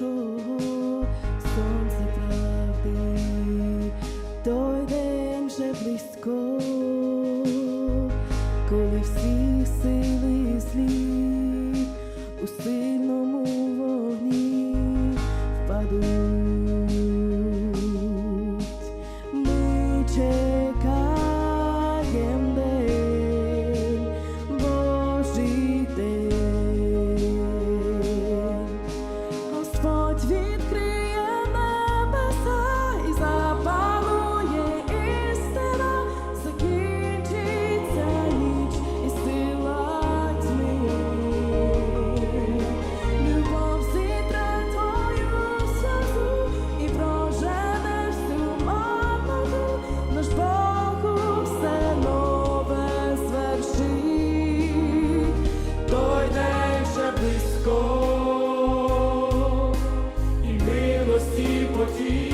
Божого, сонце правди, той день вже близько, коли всі сили злі. відкрив. ti.